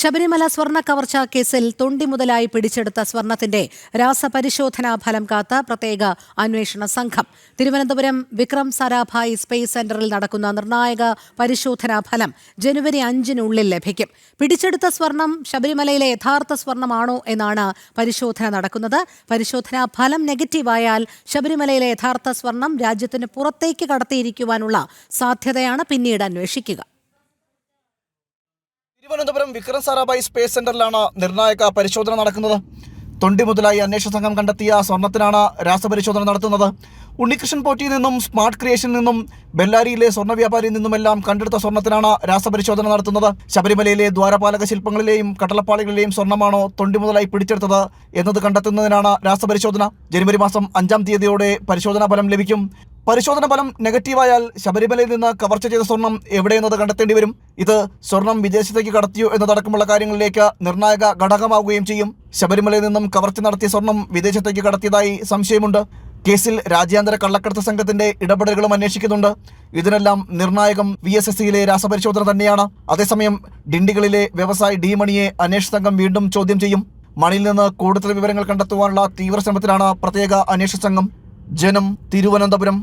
ശബരിമല സ്വർണ കവർച്ച കേസിൽ തൊണ്ടി മുതലായി പിടിച്ചെടുത്ത സ്വർണത്തിന്റെ രാസപരിശോധനാ ഫലം കാത്ത പ്രത്യേക അന്വേഷണ സംഘം. തിരുവനന്തപുരം വിക്രം സാരാഭായ് സ്പേസ് സെന്ററിൽ നടക്കുന്ന നിർണായക പരിശോധനാ ഫലം ജനുവരി അഞ്ചിനുള്ളിൽ ലഭിക്കും. പിടിച്ചെടുത്ത സ്വർണം ശബരിമലയിലെ യഥാർത്ഥ സ്വർണമാണോ എന്നാണ് പരിശോധന നടക്കുന്നത്. പരിശോധനാ ഫലം നെഗറ്റീവായാൽ ശബരിമലയിലെ യഥാർത്ഥ സ്വർണം രാജ്യത്തിന് പുറത്തേക്ക് കടത്തിയിരിക്കുവാനുള്ള സാധ്യതയാണ് പിന്നീട് അന്വേഷിക്കുക. തിരുവനന്തപുരം വിക്രം സാരാഭായ് സ്പേസ് സെന്ററിലാണ് നിർണായക പരിശോധന നടക്കുന്നത്. തൊണ്ടി മുതലായി അന്വേഷണ സംഘം കണ്ടെത്തിയ സ്വർണത്തിനാണ് രാസപരിശോധന നടത്തുന്നത്. ഉണ്ണികൃഷ്ണൻ പോറ്റിയിൽ നിന്നും സ്മാർട്ട് ക്രിയേഷനിൽ നിന്നും ബെല്ലാരിയിലെ സ്വർണ വ്യാപാരിയിൽ നിന്നുമെല്ലാം കണ്ടെടുത്ത സ്വർണത്തിനാണ് രാസപരിശോധന നടത്തുന്നത്. ശബരിമലയിലെ ദ്വാരപാലക ശില്പങ്ങളിലെയും കട്ടളപ്പാളികളിലെയും സ്വർണമാണോ തൊണ്ടി മുതലായി പിടിച്ചെടുത്തത് എന്നത് കണ്ടെത്തുന്നതിനാണ് രാസപരിശോധന. ജനുവരി മാസം അഞ്ചാം തീയതിയോടെ പരിശോധനാ ഫലം ലഭിക്കും. പരിശോധന ഫലം നെഗറ്റീവായാൽ ശബരിമലയിൽ നിന്ന് കവർച്ച ചെയ്ത സ്വർണം എവിടെയെന്നത് കണ്ടെത്തേണ്ടി വരും? ഇത് സ്വർണം വിദേശത്തേക്ക് കടത്തിയോ എന്നതടക്കമുള്ള കാര്യങ്ങളിലേക്ക് നിർണായക ഘടകമാവുകയും ചെയ്യും. ശബരിമലയിൽ നിന്നും കവർച്ച നടത്തിയ സ്വർണം വിദേശത്തേക്ക് കടത്തിയതായി സംശയമുണ്ട്. കേസിൽ രാജ്യാന്തര കള്ളക്കടത്ത് സംഘത്തിന്റെ ഇടപെടലുകളും അന്വേഷിക്കുന്നുണ്ട്. ഇതിനെല്ലാം നിർണായകം വി എസ് എസ് സിയിലെ രാസപരിശോധന തന്നെയാണ്. അതേസമയം ഡിണ്ടികളിലെ വ്യവസായി ഡി മണിയെ അന്വേഷണ സംഘം വീണ്ടും ചോദ്യം ചെയ്യും. മണിയിൽ നിന്ന് കൂടുതൽ വിവരങ്ങൾ കണ്ടെത്തുവാനുള്ള തീവ്രശ്രമത്തിലാണ് പ്രത്യേക അന്വേഷണ സംഘം. ജനം തിരുവനന്തപുരം